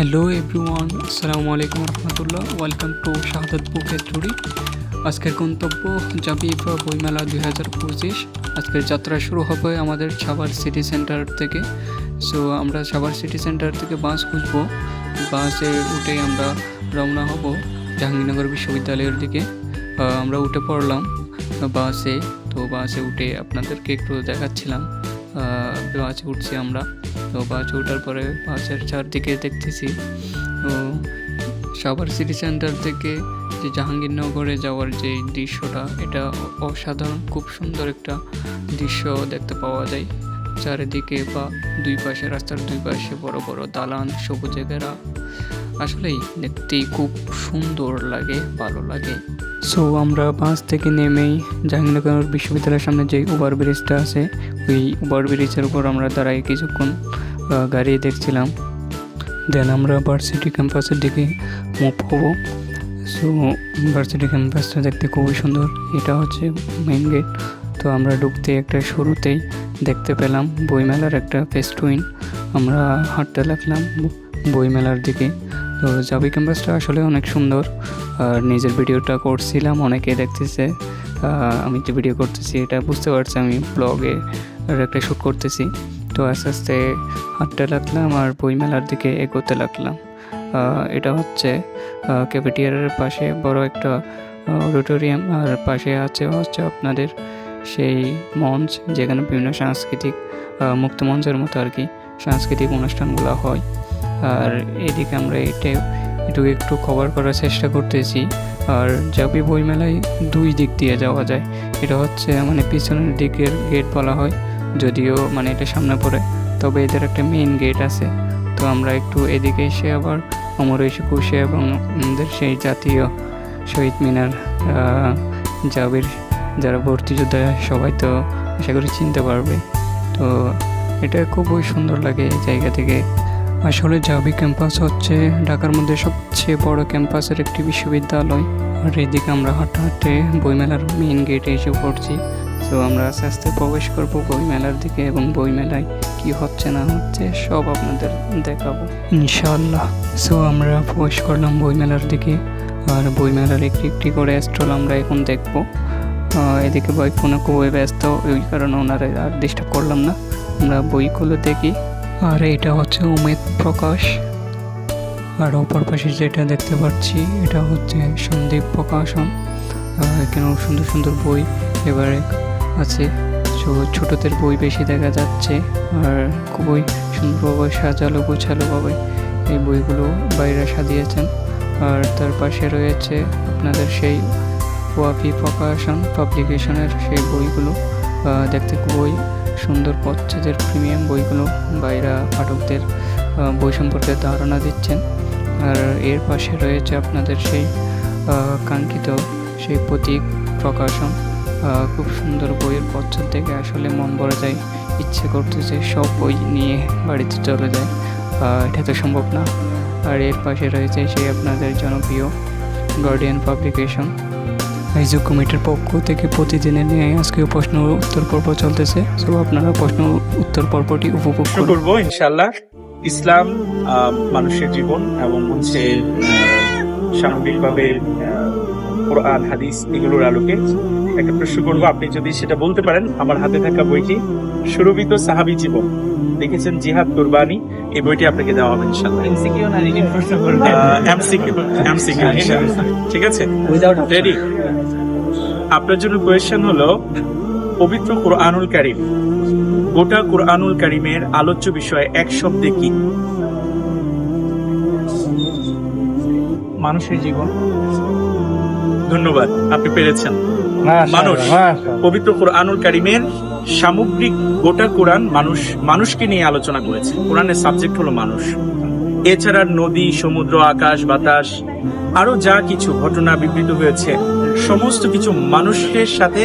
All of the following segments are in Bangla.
হ্যালো এভরিওয়ান আসসালামু আলাইকুম রহমতুল্লাহ welcome to Shahadat book story আজকের গন্তব্য জাবিফা বইমেলা দুই হাজার পঁচিশ। আজকের যাত্রা শুরু হবে আমাদের সাভার সিটি সেন্টার থেকে। সো আমরা সাভার সিটি সেন্টার থেকে বাস খুঁজবো। বাসে উঠে আমরা রওনা হব জাহাঙ্গীরনগর বিশ্ববিদ্যালয়ের দিকে। আমরা উঠে পড়লাম বাসে। তো বাসে উঠে আপনাদেরকে একটু দেখাচ্ছিলাম। বাসে উঠছি আমরা। তো বাসে ওঠার পরে বাসের চারদিকে দেখতেছি। তো সাভার সিটি সেন্টার থেকে যে জাহাঙ্গীরনগরে যাওয়ার যে দৃশ্যটা, এটা অসাধারণ, খুব সুন্দর একটা দৃশ্য দেখতে পাওয়া যায়। চারিদিকে বা দুই পাশে, রাস্তার দুই পাশে বড় বড় দালান, সবুজে ঘেরা। আসলেই দেখতেই খুব সুন্দর লাগে, ভালো লাগে। সো আমরা বাস থেকে নেমেই জাহাঙ্গীরনগর বিশ্ববিদ্যালয়ের সামনে যে ওভার ব্রিজটা আছে, ওই ওভার ব্রিজের উপর আমরা দাঁড়াই কিছুক্ষণ গাড়ি দেখছিলাম। দেন আমরা ভার্সিটি ক্যাম্পাসের দিকে মুভ হব। সো ভার্সিটি ক্যাম্পাসটা দেখতে খুবই সুন্দর। এটা হচ্ছে মেইন গেট তো আমরা ঢুকতে একটা শুরুতেই দেখতে পেলাম বইমেলার একটা ফেস্টুইন আমরা হাঁটতে লাগলাম বইমেলার দিকে। তো জাবি ক্যাম্পাসটা আসলে অনেক সুন্দর। আর নিজের ভিডিওটা করছিলাম অনেকে দেখতেছে। আমি যে ভিডিও করতেছি এটা বুঝতে পারছি আমি ব্লগে একটা শ্যুট করতেছি। তো আস্তে আস্তে হাঁটতে লাগলাম আর বইমেলার দিকে এগোতে লাগলাম। এটা হচ্ছে ক্যাফেটিয়ারের পাশে বড় একটা অডিটোরিয়াম আর পাশে আছে হচ্ছে আপনাদের সেই মঞ্চ যেখানে বিভিন্ন সাংস্কৃতিক আহ, মুক্ত মঞ্চের মতো আর কি সাংস্কৃতিক অনুষ্ঠানগুলো হয়। আর এদিকে আমরা এটা একটু একটু কভার করার চেষ্টা করতেছি। আর জাবি বইমেলায় দুই দিক দিয়ে যাওয়া যায়। এটা হচ্ছে মানে পিছনের দিকের গেট বলা হয়, যদিও মানে এটা সামনে পড়ে, তবে এদের একটা মেইন গেট আছে। তো আমরা একটু এদিকে এসে আবার অমর একুশে এবং আমাদের সেই জাতীয় শহীদ মিনার জাবির যারা ভর্তি যোদ্ধা সবাই তো আশা করি চিনতে পারবে। তো এটা খুবই সুন্দর লাগে এই জায়গা থেকে। আসলে জাবি ক্যাম্পাস হচ্ছে ঢাকার মধ্যে সবচেয়ে বড় ক্যাম্পাসের একটি বিশ্ববিদ্যালয়। আর এদিকে আমরা হাঁটতে হাঁটতে বইমেলার মেইন গেটে এসে পড়ছি। তো আমরা আস্তে আস্তে প্রবেশ করব বইমেলার দিকে এবং বইমেলায় কি হচ্ছে না হচ্ছে সব আপনাদের দেখাবো। ইনশাআল্লাহ। সো আমরা প্রবেশ করলাম বইমেলার দিকে। আর বইমেলার একটি একটি করে স্টল আমরা এখন দেখব। এদিকে বই কোনো খুবই ব্যস্ত, ওই কারণে ওনারা আর ডিস্টার্ব করলাম না। আমরা বইগুলো দেখি। আর এটা হচ্ছে উমেদ প্রকাশ। আর অপর পাশে যেটা দেখতে পাচ্ছি, এটা হচ্ছে সন্দীপ প্রকাশন এখানেও সুন্দর সুন্দর বই এবারে আছে। তো ছোটদের বই বেশি দেখা যাচ্ছে। আর খুবই সুন্দরভাবে সাজালো, গোছালোভাবে এই বইগুলো বাইরে সাজিয়েছেন। আর তার পাশে রয়েছে আপনাদের সেই ওয়াফি প্রকাশন পাবলিকেশনের সেই বইগুলো। দেখতে খুবই সুন্দর বাচ্চাদের প্রিমিয়াম বইগুলো বাইরা পাঠকদের বই সম্পর্কে ধারণা দিচ্ছেন। আর এর পাশে রয়েছে আপনাদের সেই কাঙ্ক্ষিত সেই প্রতীক প্রকাশন খুব সুন্দর বইয়ের পশ্চাৎ থেকে আসলে মন ভরে যায়, ইচ্ছে করতেছে সব বই নিয়ে বাড়িতে চলে যায়। এটা তো সম্ভব না। আর এর পাশে রয়েছে সেই আপনাদের জনপ্রিয় গার্ডিয়ান পাবলিকেশন আইজু কমিটির পক্ষ থেকে প্রতিদিনের নিয়ে আজকে প্রশ্ন উত্তর পর্ব চলতেছে। তো আপনারা প্রশ্ন উত্তর পর্বটি উপভোগ করব ইনশাল্লাহ ইসলাম আহ, মানুষের জীবন এবং হচ্ছে সামগ্রিকভাবে কোরআন হাদিস এগুলোর আলোকে। একটা প্রশ্ন করব আপনি যদি সেটা বলতে পারেন আমার হাতে থাকা বইটি সুরভিত সাহাবি জীবন। দেখেছেন জিহাদ কুরবানি এই বইটি আপনাকে দেওয়া হবে ইনশাল্লাহ এমসিকিউ না রিডিং প্রশ্ন করবে এমসিকিউ এমসিকিউ ঠিক আছে? উইদাউট রেডি আপনার জন্য কোয়েশ্চেন হলো পবিত্র কোরআনুল কারিম গোটা কোরআনুল কারিমের আলোচ্য বিষয় এক শব্দে কি? মানুষের জীবন। ধন্যবাদ আপনি পেরেছেন। মানুষ পবিত্র কোরআনুল কারিমের সামগ্রিক গোটা কোরআন মানুষ মানুষকে নিয়ে আলোচনা করেছে। কোরআনের সাবজেক্ট হলো মানুষ। এছাড়া নদী সমুদ্র আকাশ বাতাস আরও যা কিছু ঘটনা বিবৃত হয়েছে সমস্ত কিছু মানুষের সাথে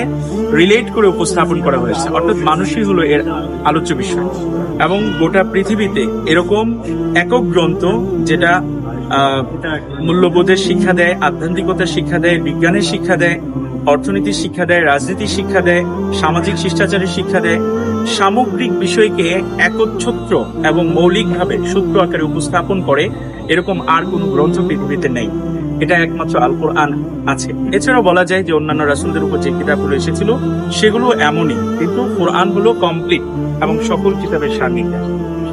রিলেট করে উপস্থাপন করা হয়েছে। অর্থাৎ মানুষই হলো এর আলোচ্য বিষয়। এবং গোটা পৃথিবীতে এরকম একক গ্রন্থ যেটা মূল্যবোধের শিক্ষা দেয়, আধ্যাত্মিকতার শিক্ষা দেয়, বিজ্ঞানের শিক্ষা দেয়, অর্থনীতির শিক্ষা দেয়, রাজনীতির শিক্ষা দেয়, সামাজিক শিষ্টাচারের শিক্ষা দেয়। সামগ্রিক বিষয়কে একচ্ছত্র এবং মৌলিকভাবে সূত্র আকারে উপস্থাপন করে এরকম আর কোনো গ্রন্থ পৃথিবীতে নেই। এটা একমাত্র আল কোরআন আছে। এছাড়াও বলা যায় যে অন্যান্য রাসুলদের উপর যে কিতাবগুলো এসেছিল, সেগুলো এমনই। কিন্তু কোরআন হলো কমপ্লিট এবং সকল কিতাবের সামিল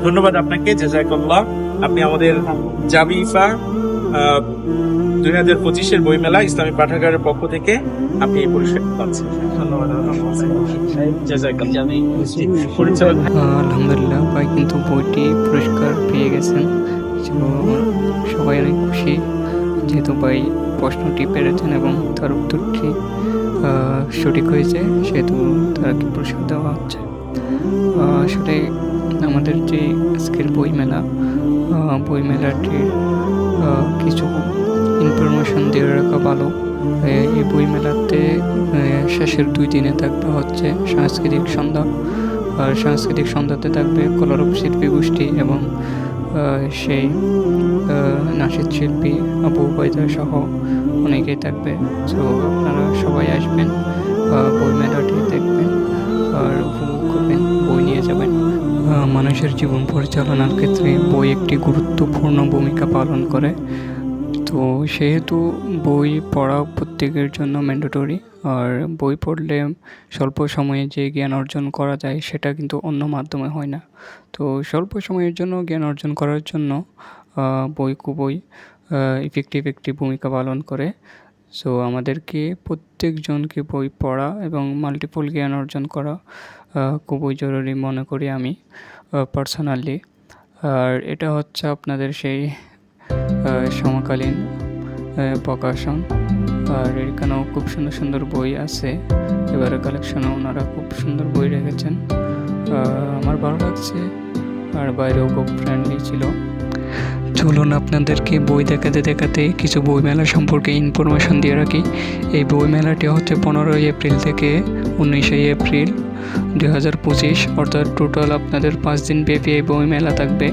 ধন্যবাদ আপনাকে জাজাকাল্লাহ। আপনি আমাদের জাবিফা দুই হাজার পঁচিশের বইমেলা ইসলামী পাঠাগারের পক্ষ থেকে আপনি এই পুরস্কার পাচ্ছেন। ধন্যবাদ আলহামদুলিল্লাহ ভাই কিন্তু বইটি পুরস্কার পেয়ে গেছেন। সবাই অনেক খুশি যেহেতু ভাই প্রশ্নটি পেরেছেন এবং তার উত্তরটি সঠিক হয়েছে সেহেতু তাকে পুরস্কার দেওয়া হচ্ছে। আসলে আমাদের যে আজকের বইমেলা বইমেলাটির কিছু ইনফরমেশন দিয়ে রাখা ভালো। এই বইমেলাতে শেষের দুই দিনে থাকবে হচ্ছে সাংস্কৃতিক সন্ধ্যা। আর সাংস্কৃতিক সন্ধ্যাতে থাকবে কলরব শিল্পী গোষ্ঠী এবং সেই নাসিদ শিল্পী আবু বাইদা সহ অনেকেই থাকবে। তো আপনারা সবাই আসবেন আহ, বই মেলাটি দেখবেন। আর উপভোগ মানুষের জীবন পরিচালনার ক্ষেত্রে বই একটি গুরুত্বপূর্ণ ভূমিকা পালন করে। তো সেহেতু বই পড়া প্রত্যেকের জন্য ম্যান্ডেটরি আর বই পড়লে স্বল্প সময়ে যে জ্ঞান অর্জন করা যায় সেটা কিন্তু অন্য মাধ্যমে হয় না। তো স্বল্প সময়ের জন্য জ্ঞান অর্জন করার জন্য বই খুবই ইফেক্টিভ একটি ভূমিকা পালন করে। সো আমাদেরকে প্রত্যেকজনকে বই পড়া এবং মাল্টিপল জ্ঞান অর্জন করা খুবই জরুরি মনে করি আমি পার্সোনালি আর এটা হচ্ছে আপনাদের সেই সমকালীন প্রকাশন। আর এখানেও খুব সুন্দর সুন্দর বই আছে। এবারে কালেকশনে ওনারা খুব সুন্দর বই রেখেছেন। আমার ভালো লাগছে। আর বাইরেও খুব ফ্রেন্ডলি ছিল। চলুন আপনাদেরকে বই দেখাতে দেখাতে কিছু বইমেলা সম্পর্কে ইনফরমেশন দিয়ে রাখি। এই বইমেলাটি হচ্ছে পনেরোই এপ্রিল থেকে উনিশে এপ্রিল দু হাজার পঁচিশ, অর্থাৎ টোটাল আপনাদের পাঁচ দিন ব্যাপী এই বইমেলা থাকবে।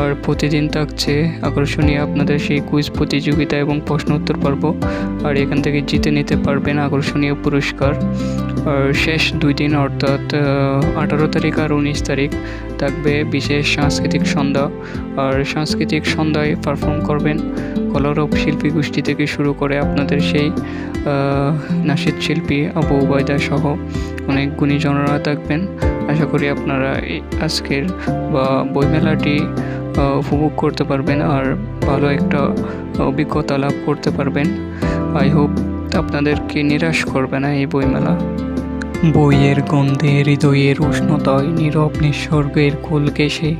আর প্রতিদিন থাকছে আকর্ষণীয় আপনাদের সেই কুইজ প্রতিযোগিতা এবং প্রশ্ন উত্তর পর্ব। আর এখান থেকে জিতে নিতে পারবেন আকর্ষণীয় পুরস্কার। আর শেষ দুই দিন অর্থাৎ আঠারো তারিখ আর উনিশ তারিখ থাকবে বিশেষ সাংস্কৃতিক সন্ধ্যা। আর সাংস্কৃতিক সন্ধ্যায় পারফর্ম করবেন কলরব শিল্পী গোষ্ঠী থেকে শুরু করে আপনাদের সেই নাসিদ শিল্পী, আবু উবায়দা সহ অনেক গুণীজনরা থাকবেন। আশা করি আপনারা আজকের বা বইমেলাটি উপভোগ করতে পারবেন আর ভালো একটা অভিজ্ঞতা লাভ করতে পারবেন। আই হোপ আপনাদেরকে নিরাশ করবে না এই বইমেলা। বইয়ের গন্ধে, হৃদয়ের উষ্ণতায়, নীরব নিঃস্বর্গের কোল ঘেঁষে,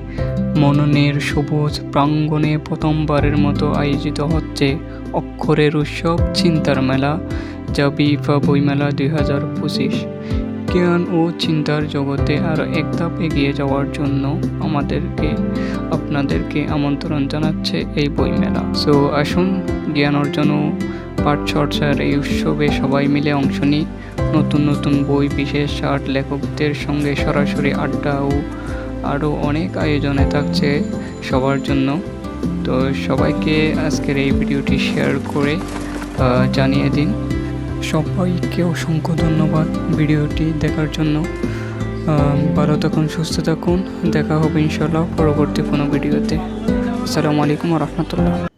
মননের সবুজ প্রাঙ্গণে প্রথমবারের মতো আয়োজিত হচ্ছে অক্ষরের উৎসব চিন্তার মেলা, যা বিফা বইমেলা দুই হাজার পঁচিশ। জ্ঞান ও চিন্তার জগতে আরও এক ধাপ এগিয়ে যাওয়ার জন্য আমাদেরকে, আপনাদেরকে আমন্ত্রণ জানাচ্ছে এই বইমেলা। সো আসুন, জ্ঞান অর্জন ও পাঠ চর্চার এই উৎসবে সবাই মিলে অংশ নিই। নতুন নতুন বই, বিশেষ আর্ট লেখকদের সঙ্গে সরাসরি আড্ডা ও আরও অনেক আয়োজনে থাকছে সবার জন্য। তো সবাইকে আজকের এই ভিডিওটি শেয়ার করে জানিয়ে দিন। সবাইকে অসংখ্য ধন্যবাদ ভিডিওটি দেখার জন্য। ভালো থাকুন, সুস্থ থাকুন। দেখা হবে ইনশাল্লাহ পরবর্তী কোনো ভিডিওতে। আসসালামু আলাইকুম রহমতুল্লাহ।